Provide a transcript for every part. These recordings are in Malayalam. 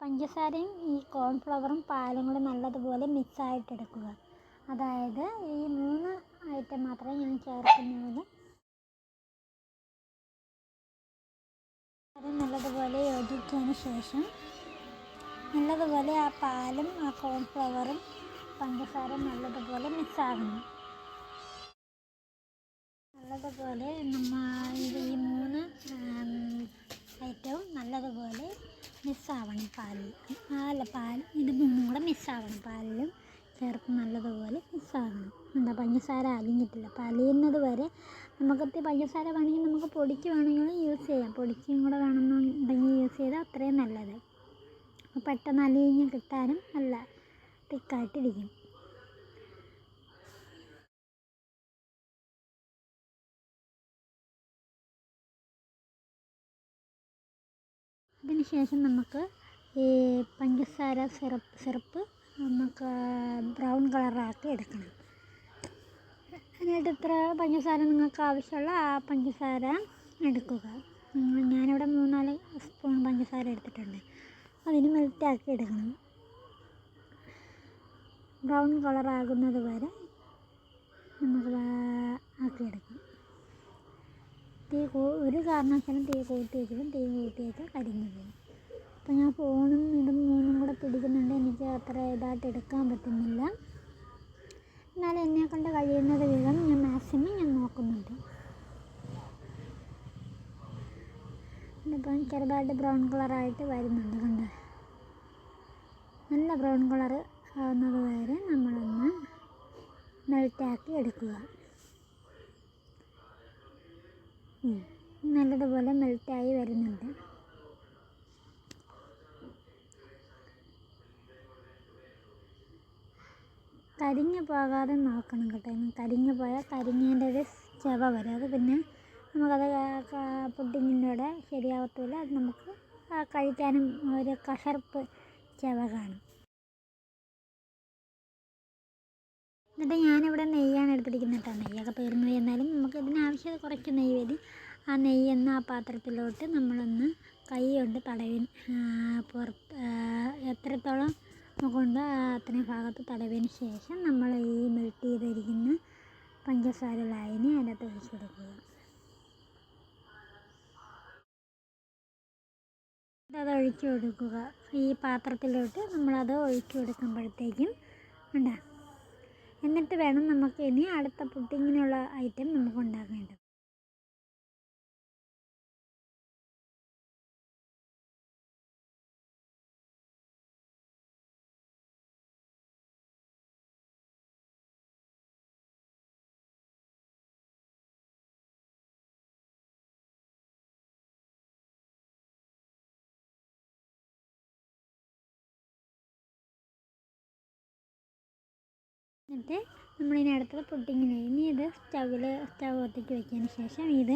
പഞ്ചസാരയും ഈ കോൺഫ്ലവറും പാലും കൂടെ നല്ലതുപോലെ മിക്സായിട്ട് എടുക്കുക. അതായത് ഈ മൂന്ന് ഐറ്റം മാത്രമേ ഞാൻ ചേർക്കുന്നുള്ളൂ. അത് നല്ലതുപോലെ യോജിച്ചതിന് ശേഷം നല്ലതുപോലെ ആ പാലും ആ കോൺഫ്ലവറും പഞ്ചസാരയും നല്ലതുപോലെ മിക്സാകുന്നു നല്ലതുപോലെ നമ്മൾ ഈ മൂന്ന് ഐറ്റവും നല്ലതുപോലെ മിക്സാവണം പാലിൽ. അല്ല പാൽ ഇത് കൂടെ മിക്സാവണം പാലിലും. ചേർത്ത് നല്ലതുപോലെ മിക്സാകണം എന്താ പഞ്ചസാര അലിഞ്ഞിട്ടില്ല പലിയുന്നത് വരെ നമുക്കത്തി പഞ്ചസാര വേണമെങ്കിൽ നമുക്ക് പൊടിക്ക് വേണമെങ്കിൽ യൂസ് ചെയ്യാം. പൊടിക്കും കൂടെ വേണമെന്നുണ്ടെങ്കിൽ യൂസ് ചെയ്താൽ അത്രയും നല്ലത്. പെട്ടെന്ന് അലിഞ്ഞ് കിട്ടാനും നല്ല തിക്കായിട്ടിരിക്കും. ശേഷം നമുക്ക് ഈ പഞ്ചസാര സിറപ്പ് സിറപ്പ് നമുക്ക് ബ്രൗൺ കളറാക്കി എടുക്കണം. അതിനായിട്ട് ഇത്ര പഞ്ചസാര നിങ്ങൾക്ക് ആവശ്യമുള്ള ആ പഞ്ചസാര എടുക്കുക. ഞാനിവിടെ മൂന്നാൽ സ്പൂൺ പഞ്ചസാര എടുത്തിട്ടുണ്ട്. അതിന് മെൽറ്റാക്കി എടുക്കണം. ബ്രൗൺ കളറാകുന്നത് വരെ നമുക്ക് ആക്കിയെടുക്കാം തീ ഒരു കാരണവശാലും തീ കൂട്ടി വെച്ചാലും തീ കൂട്ടി വെച്ചാൽ കരിഞ്ഞു പോകും അപ്പോൾ ഞാൻ ഫോണും ഇതും മൂന്നും കൂടെ പിടിക്കുന്നുണ്ട്. എനിക്ക് അത്ര ഇതായിട്ട് എടുക്കാൻ പറ്റുന്നില്ല. എന്നാലും എന്നെ കൊണ്ട് കഴിയുന്നത് വിധം ഞാൻ മാക്സിമം ഞാൻ നോക്കുന്നുണ്ട്. ഇപ്പം ചെറുതായിട്ട് ബ്രൗൺ കളറായിട്ട് വരുന്നുണ്ട് കണ്ട്? നല്ല ബ്രൗൺ കളർ ആവുന്നത് വരെ നമ്മളൊന്ന് മെൽറ്റാക്കി എടുക്കുക. നല്ലതുപോലെ മെൽറ്റായി വരുന്നുണ്ട്. കരിഞ്ഞു പോകാതെ നോക്കണം കേട്ടോ. കരിഞ്ഞു പോയാൽ കരിഞ്ഞതിന്റെ ചവ വരും. അത് പിന്നെ നമുക്കത് പുഡിങ്ങിന്റെ ശരിയാവത്തില്ല അത് നമുക്ക് കഴിക്കാനും ഒരു കഷർപ്പ് ചവ കാണും. എന്നിട്ട് ഞാനിവിടെ നെയ്യാണ് എടുത്തിരിക്കുന്നത് കേട്ടോ നെയ്യൊക്കെ തീർന്നു പോയി എന്നാലും നമുക്ക് ഇതിന് ആവശ്യം കുറച്ച് നെയ്യ് മതി ആ നെയ്യൊന്ന് ആ പാത്രത്തിലോട്ട് നമ്മളൊന്ന് കൈ കൊണ്ട് തടവി പുറത്ത് എത്രത്തോളം കൊണ്ട് അത്രയും ഭാഗത്ത് തടവിയതിന് ശേഷം നമ്മൾ ഈ മെൽറ്റ് ചെയ്തിരിക്കുന്ന പഞ്ചസാര ലായനി അതിനകത്ത് ഒഴിച്ചു കൊടുക്കുക. അത് ഒഴിച്ചു കൊടുക്കുക. ഈ പാത്രത്തിലോട്ട് നമ്മളത് ഒഴിച്ചു കൊടുക്കുമ്പോഴത്തേക്കും ഉണ്ടാ എന്നിട്ട് വേണം നമുക്ക് ഇനി അടുത്ത പുട്ടിങ്ങിനുള്ള ഐറ്റം നമുക്ക് ഉണ്ടാക്കേണ്ടത്. എന്നിട്ട് നമ്മളിനി അടുത്തത് പുഡിങ്ങിന് ഇനി ഇത് സ്റ്റവിൽ സ്റ്റവ് കത്തിച്ച് വെച്ചതിന് ശേഷം ഇത്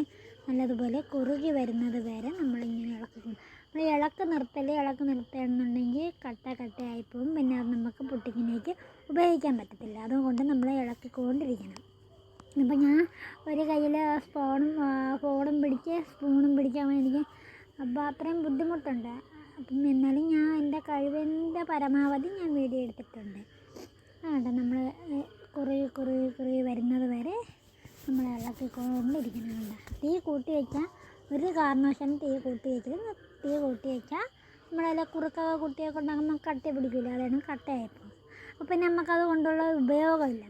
നല്ലതുപോലെ കുറുകി വരുന്നത് വരെ നമ്മളിങ്ങനെ ഇളക്കി നമ്മൾ ഇളക്ക് നിർത്തൽ ഇളക്ക് നിർത്തുകയാണെന്നുണ്ടെങ്കിൽ കട്ട കട്ടയായിപ്പോവും പിന്നെ അത് നമുക്ക് പുട്ടിങ്ങിനേക്ക് ഉപയോഗിക്കാൻ പറ്റത്തില്ല. അതുകൊണ്ട് നമ്മൾ ഇളക്കിക്കൊണ്ടിരിക്കണം. അപ്പം ഞാൻ ഒരു കയ്യിൽ സ്പൂണും ഫോണും പിടിച്ച് സ്പൂണും പിടിക്കാൻ എനിക്ക് അപ്പോൾ അത്രയും ബുദ്ധിമുട്ടുണ്ട്. അപ്പം എന്നാലും ഞാൻ എന്റെ കഴിവിന്റെ പരമാവധി ഞാൻ വീഡിയോ എടുത്തിട്ടുണ്ട്. അതുകൊണ്ട് നമ്മൾ കുറേ കുറേ കുറുകി വരുന്നത് വരെ നമ്മൾ ഇളക്കിക്കൊണ്ടിരിക്കണം കണ്ട തീ കൂട്ടി വയ്ക്കാൻ ഒരു കാരണവശാലും തീ കൂട്ടി വയ്ക്കരുത് തീ കൂട്ടി വയ്ക്കാം നമ്മളതിലെ കുറുക്കൊക്കെ കുട്ടിയൊക്കെ ഉണ്ടാകുമ്പോൾ കട്ടി പിടിക്കില്ല അതാണ് കട്ടയായിപ്പോൾ അപ്പോൾ നമുക്കത് കൊണ്ടുള്ള ഉപയോഗമില്ല.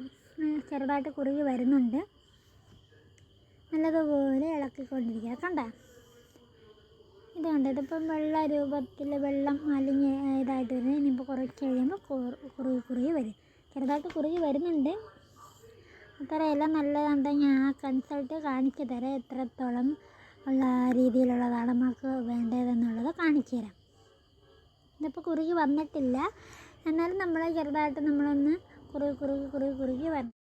ചെറുതായിട്ട് കുറുകി വരുന്നുണ്ട്. നല്ലതുപോലെ ഇളക്കിക്കൊണ്ടിരിക്കുക. കണ്ട? ഇത് കണ്ടത് ഇപ്പം വെള്ള രൂപത്തിൽ വെള്ളം അലിഞ്ഞ് ഇതായിട്ട് വരുന്നത്. ഇനിയിപ്പോൾ കുറച്ച് കഴിയുമ്പോൾ കുറുകി കുറുകി വരും. ചെറുതായിട്ട് കുറുകി വരുന്നുണ്ട്. അത്രയെല്ലാം നല്ലതാണ് ഞാൻ കൺസൾട്ട് കാണിച്ചു തരാം. എത്രത്തോളം ഉള്ള രീതിയിലുള്ളതാണ് നമുക്ക് വേണ്ടതെന്നുള്ളത് കാണിച്ചു തരാം. ഇതിപ്പോൾ കുറുകി വന്നിട്ടില്ല. എന്നാലും നമ്മൾ ചെറുതായിട്ട് നമ്മളൊന്ന് കുറുകി കുറുകി കുറുകി കുറുകി വരണം